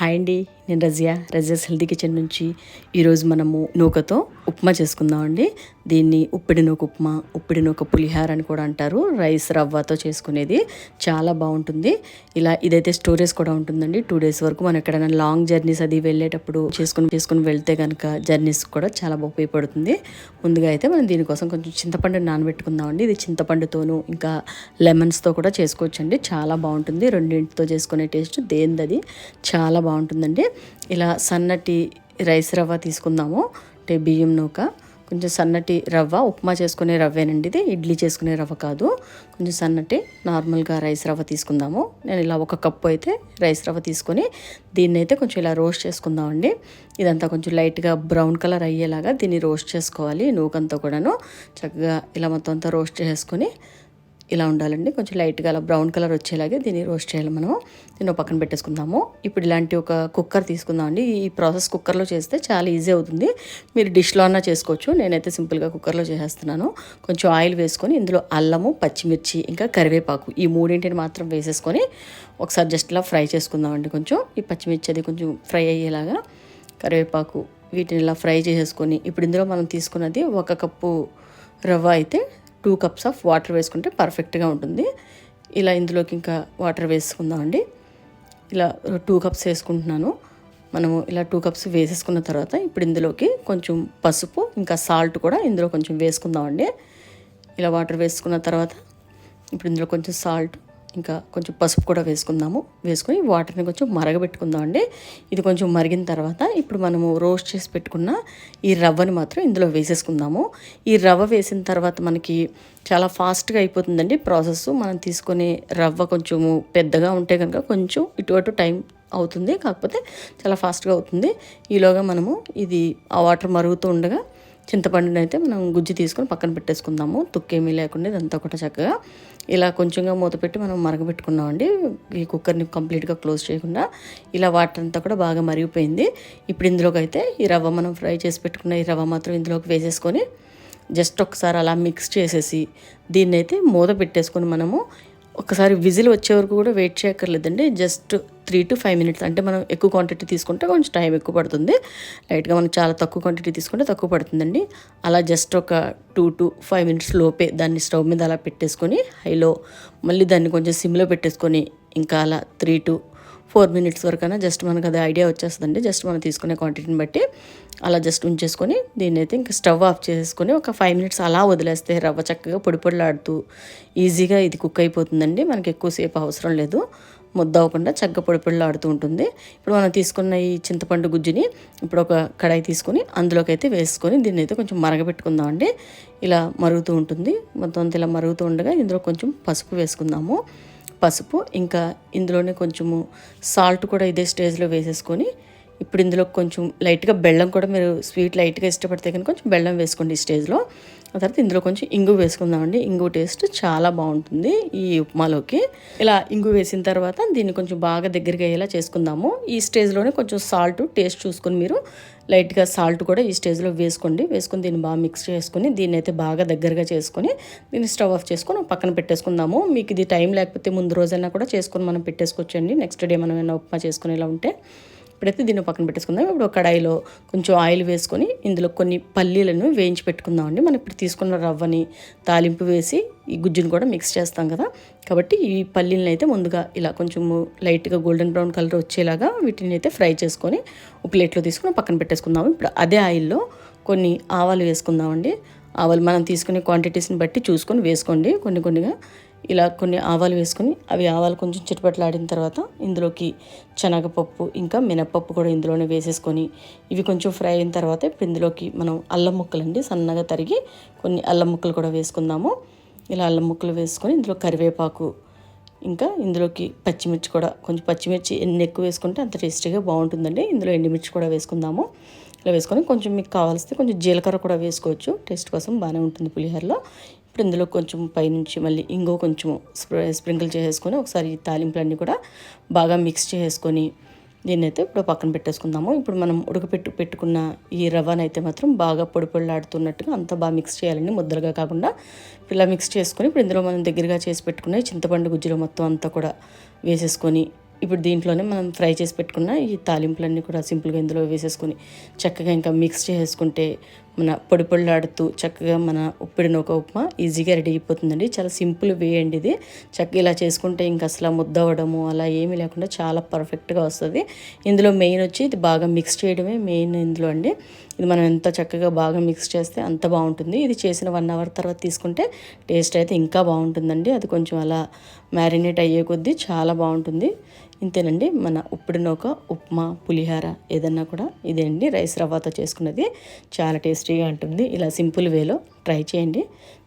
Hi అండి నేను Razia. Razia's healthy kitchen నుంచి ఈరోజు మనము నూకతో ఉప్మా చేసుకుందామండి. దీన్ని ఉప్పిడి నూక ఉప్మా ఉప్పిడి నూక పులిహార అని కూడా అంటారు. రైస్ రవ్వతో చేసుకునేది చాలా బాగుంటుంది. ఇలా ఇదైతే స్టోరేజ్ కూడా ఉంటుందండి. టూ డేస్ వరకు మనం ఎక్కడైనా లాంగ్ జర్నీస్ అది వెళ్ళేటప్పుడు చేసుకుని చేసుకుని వెళ్తే కనుక జర్నీస్ కూడా చాలా ఉపయోగపడుతుంది. ముందుగా అయితే మనం దీనికోసం కొంచెం చింతపండు నానబెట్టుకుందామండి. ఇది చింతపండుతోనూ ఇంకా లెమన్స్తో కూడా చేసుకోవచ్చండి. చాలా బాగుంటుంది. రెండింటితో చేసుకునే టేస్ట్ దేనిది చాలా బాగుంటుందండి. ఇలా సన్నటి రైస్ రవ్వ తీసుకుందాము. అంటే బియ్యం నూక. కొంచెం సన్నటి రవ్వ ఉప్మా చేసుకునే రవ్వేనండి ఇది. ఇడ్లీ చేసుకునే రవ్వ కాదు. కొంచెం సన్నటి నార్మల్గా రైస్ రవ్వ తీసుకుందాము. నేను ఇలా ఒక కప్పు అయితే రైస్ రవ్వ తీసుకొని దీన్ని అయితే కొంచెం ఇలా రోస్ట్ చేసుకుందామండి. ఇదంతా కొంచెం లైట్గా బ్రౌన్ కలర్ అయ్యేలాగా దీన్ని రోస్ట్ చేసుకోవాలి నూకంతా కూడాను. చక్కగా ఇలా మొత్తం అంతా రోస్ట్ చేసుకొని ఇలా ఉండాలండి. కొంచెం లైట్గా అలా బ్రౌన్ కలర్ వచ్చేలాగే దీన్ని రోస్ట్ చేయాలి మనము. దీన్ని పక్కన పెట్టేసుకుందాము. ఇప్పుడు ఇలాంటి ఒక కుక్కర్ తీసుకుందామండి ఈ ప్రాసెస్ కుక్కర్లో చేస్తే చాలా ఈజీ అవుతుంది. మీరు డిష్లో అన్నా చేసుకోవచ్చు. నేనైతే సింపుల్గా కుక్కర్లో చేసేస్తున్నాను. కొంచెం ఆయిల్ వేసుకొని ఇందులో అల్లము పచ్చిమిర్చి ఇంకా కరివేపాకు ఈ మూడింటిని మాత్రం వేసేసుకొని ఒకసారి జస్ట్ ఇలా ఫ్రై చేసుకుందామండి కొంచెం. ఈ పచ్చిమిర్చి అది కొంచెం ఫ్రై అయ్యేలాగా కరివేపాకు వీటిని ఇలా ఫ్రై చేసేసుకొని ఇప్పుడు ఇందులో మనం తీసుకున్నది ఒక కప్పు రవ్వ అయితే టూ కప్స్ ఆఫ్ వాటర్ వేసుకుంటే పర్ఫెక్ట్గా ఉంటుంది. ఇలా ఇందులోకి ఇంకా వాటర్ వేసుకుందామండి. ఇలా టూ కప్స్ వేసుకుంటున్నాను. మనము ఇలా టూ కప్స్ వేసేసుకున్న తర్వాత ఇప్పుడు ఇందులోకి కొంచెం పసుపు ఇంకా సాల్ట్ కూడా ఇందులో కొంచెం వేసుకుందామండి. ఇలా వాటర్ వేసుకున్న తర్వాత ఇప్పుడు ఇందులో కొంచెం సాల్ట్ ఇంకా కొంచెం పసుపు కూడా వేసుకుందాము. వేసుకొని వాటర్ని కొంచెం మరగబెట్టుకుందామండి ఇది కొంచెం మరిగిన తర్వాత ఇప్పుడు మనము రోస్ట్ చేసి పెట్టుకున్న ఈ రవ్వని మాత్రం ఇందులో వేసేసుకుందాము. ఈ రవ్వ వేసిన తర్వాత మనకి చాలా ఫాస్ట్గా అయిపోతుందండి ప్రాసెస్. మనం తీసుకునే రవ్వ కొంచెము పెద్దగా ఉంటే కనుక కొంచెం ఇటు అటు టైం అవుతుంది. కాకపోతే చాలా ఫాస్ట్గా అవుతుంది. ఈలోగా మనము ఇది ఆ వాటర్ మరుగుతూ ఉండగా చింతపండుని అయితే మనం గుజ్జు తీసుకొని పక్కన పెట్టేసుకుందాము. తుక్కేమీ లేకుండా ఇదంతా కూడా చక్కగా ఇలా కొంచెంగా మూత పెట్టి మనం మరగబెట్టుకున్నామండి. ఈ కుక్కర్ని కంప్లీట్గా క్లోజ్ చేయకుండా ఇలా వాటర్ అంతా కూడా బాగా మరిగిపోయింది. ఇప్పుడు ఇందులోకి అయితే ఈ రవ్వ మనం ఫ్రై చేసి పెట్టుకున్న ఈ రవ్వ మాత్రం ఇందులోకి వేసేసుకొని జస్ట్ ఒకసారి అలా మిక్స్ చేసేసి దీన్నైతే మూత పెట్టేసుకొని మనము ఒకసారి విజిల్ వచ్చే వరకు కూడా wait చేయక్కర్లేదండి. Just three to five minutes అంటే మనం ఎక్కువ క్వాంటిటీ తీసుకుంటే కొంచెం టైం ఎక్కువ పడుతుంది. లైట్గా మనం చాలా తక్కువ క్వాంటిటీ తీసుకుంటే తక్కువ పడుతుందండి. అలా జస్ట్ ఒక టూ టు ఫైవ్ మినిట్స్ లోపే దాన్ని స్టవ్ మీద అలా పెట్టేసుకొని హైలో మళ్ళీ దాన్ని కొంచెం సిమ్లో పెట్టేసుకొని ఇంకా అలా త్రీ టు ఫోర్ మినిట్స్ వరకైనా జస్ట్ మనకు అది ఐడియా వచ్చేస్తుందండి. జస్ట్ మనం తీసుకునే క్వాంటిటీని బట్టి అలా జస్ట్ ఉంచేసుకొని దీన్ని అయితే ఇంకా స్టవ్ ఆఫ్ చేసుకొని ఒక ఫైవ్ మినిట్స్ అలా వదిలేస్తే రవ్వ చక్కగా పొడి పొడిలాడుతూ ఈజీగా ఇది కుక్ అయిపోతుందండి. మనకి ఎక్కువసేపు అవసరం లేదు. ముద్ద అవ్వకుండా చక్కగా పొడి పొడిలాడుతూ ఉంటుంది. ఇప్పుడు మనం తీసుకున్న ఈ చింతపండు గుజ్జుని ఇప్పుడు ఒక కడాయి తీసుకొని అందులోకి అయితే వేసుకొని దీన్ని అయితే కొంచెం మరగబెట్టుకుందామండి. ఇలా మరుగుతూ ఉంటుంది. మొత్తం ఇలా మరుగుతూ ఉండగా ఇందులో కొంచెం పసుపు వేసుకుందాము. పసుపు ఇంకా ఇందులోనే కొంచెము సాల్ట్ కూడా ఇదే స్టేజ్లో వేసేసుకొని ఇప్పుడు ఇందులో కొంచెం లైట్గా బెల్లం కూడా మీరు స్వీట్ లైట్గా ఇష్టపడితే కనుక కొంచెం బెల్లం వేసుకోండి ఈ స్టేజ్లో. ఆ తర్వాత ఇందులో కొంచెం ఇంగు వేసుకుందామండి. ఇంగు టేస్ట్ చాలా బాగుంటుంది ఈ ఉప్మాలోకి. ఇలా ఇంగు వేసిన తర్వాత దీన్ని కొంచెం బాగా దగ్గరికి అయ్యేలా చేసుకుందాము. ఈ స్టేజ్లోనే కొంచెం సాల్ట్ టేస్ట్ చూసుకొని మీరు లైట్గా సాల్ట్ కూడా ఈ స్టేజ్లో వేసుకోండి. వేసుకొని దీన్ని బాగా మిక్స్ చేసుకొని దీన్ని అయితే బాగా దగ్గరగా చేసుకొని దీన్ని స్టవ్ ఆఫ్ చేసుకొని పక్కన పెట్టేసుకుందాము. మీకు ఇది టైం లేకపోతే ముందు రోజైనా కూడా చేసుకొని మనం పెట్టేసుకోవచ్చండి. నెక్స్ట్ డే మనం ఏమైనా ఉప్మా చేసుకునేలా ఉంటే. ఇప్పుడైతే దీన్ని పక్కన పెట్టేసుకుందాం. ఇప్పుడు కడాయిలో కొంచెం ఆయిల్ వేసుకొని ఇందులో కొన్ని పల్లీలను వేయించి పెట్టుకుందామండి. మనం ఇప్పుడు తీసుకున్న రవ్వని తాలింపు వేసి ఈ గుజ్జును కూడా మిక్స్ చేస్తాం కదా. కాబట్టి ఈ పల్లీలను అయితే ముందుగా ఇలా కొంచెం లైట్గా గోల్డెన్ బ్రౌన్ కలర్ వచ్చేలాగా వీటిని అయితే ఫ్రై చేసుకొని ఒక ప్లేట్లో తీసుకుని పక్కన పెట్టేసుకుందాము ఇప్పుడు అదే ఆయిల్లో కొన్ని ఆవాలు వేసుకుందామండి. ఆవాలు మనం తీసుకునే క్వాంటిటీస్ని బట్టి చూసుకొని వేసుకోండి. కొన్ని కొన్నిగా ఇలా కొన్ని ఆవాలు వేసుకొని అవి ఆవాలు కొంచెం చిటపట్లాడిన తర్వాత ఇందులోకి శనగపప్పు ఇంకా మినపప్పు కూడా ఇందులోనే వేసేసుకొని ఇవి కొంచెం ఫ్రై అయిన తర్వాత ఇప్పుడు ఇందులోకి మనం అల్లం ముక్కలు అండి సన్నగా తరిగి కొన్ని అల్లం ముక్కలు కూడా వేసుకుందాము. ఇలా అల్లం ముక్కలు వేసుకొని ఇందులో కరివేపాకు ఇంకా ఇందులోకి పచ్చిమిర్చి కూడా కొంచెం పచ్చిమిర్చి ఎన్ని ఎక్కువ వేసుకుంటే అంత టేస్టీగా బాగుంటుందండి. ఇందులో ఎండుమిర్చి కూడా వేసుకుందాము. ఇలా వేసుకొని కొంచెం మీకు కావాల్సితే కొంచెం జీలకర్ర కూడా వేసుకోవచ్చు. టేస్ట్ కోసం బాగానే ఉంటుంది పులిహోరలో. ఇప్పుడు ఇందులో కొంచెం పైనుంచి మళ్ళీ ఇంకో కొంచెం స్ప్రింకిల్ చేసేసుకొని ఒకసారి తాలింపులన్నీ కూడా బాగా మిక్స్ చేసుకొని దీన్ని అయితే ఇప్పుడు పక్కన పెట్టేసుకుందాము. ఇప్పుడు మనం ఉడకపెట్టు పెట్టుకున్న ఈ రవ్వను అయితే మాత్రం బాగా పొడి పొడిలాడుతున్నట్టుగా అంతా బాగా మిక్స్ చేయాలండి. ముద్దలుగా కాకుండా ఇలా మిక్స్ చేసుకొని ఇప్పుడు ఇందులో మనం దగ్గరగా చేసి పెట్టుకున్న చింతపండు గుజ్జులో మొత్తం అంతా కూడా వేసేసుకొని ఇప్పుడు దీంట్లోనే మనం ఫ్రై చేసి పెట్టుకున్న ఈ తాలింపులన్నీ కూడా సింపుల్గా ఇందులో వేసేసుకొని చక్కగా ఇంకా మిక్స్ చేసుకుంటే మన పొడి పొడిలాడుతూ చక్కగా మన ఉప్పిడి నూక ఉప్మా ఈజీగా రెడీ అయిపోతుందండి. చాలా సింపుల్ వే అండి ఇది. చక్కగా ఇలా చేసుకుంటే ఇంకా అసలు ముద్ద అవ్వడము అలా ఏమీ లేకుండా చాలా పర్ఫెక్ట్గా వస్తుంది. ఇందులో మెయిన్ వచ్చి ఇది బాగా మిక్స్ చేయడమే మెయిన్ ఇందులో అండి. ఇది మనం ఎంత చక్కగా బాగా మిక్స్ చేస్తే అంత బాగుంటుంది. ఇది చేసిన వన్ అవర్ తర్వాత తీసుకుంటే టేస్ట్ అయితే ఇంకా బాగుంటుందండి. అది కొంచెం అలా మ్యారినేట్ అయ్యే కొద్దీ చాలా బాగుంటుంది. ఇంతేనండి మన ఉప్పుడు నూక ఉప్మా పులిహార ఏదన్నా కూడా ఇదేండి రైస్ రవ్వతో చేసుకున్నది చాలా టేస్టీగా ఉంటుంది. ఇలా సింపుల్ వేలో ట్రై చేయండి.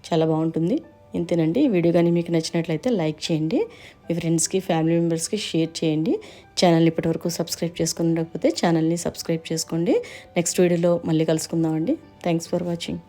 చాలా బాగుంటుంది. ఇంతేనండి ఈ వీడియో కానీ మీకు నచ్చినట్లయితే లైక్ చేయండి. మీ ఫ్రెండ్స్కి ఫ్యామిలీ మెంబర్స్కి షేర్ చేయండి. ఛానల్ ఇప్పటివరకు సబ్స్క్రైబ్ చేసుకుని ఛానల్ని సబ్స్క్రైబ్ చేసుకోండి. నెక్స్ట్ వీడియోలో మళ్ళీ కలుసుకుందామండి. Thanks for watching.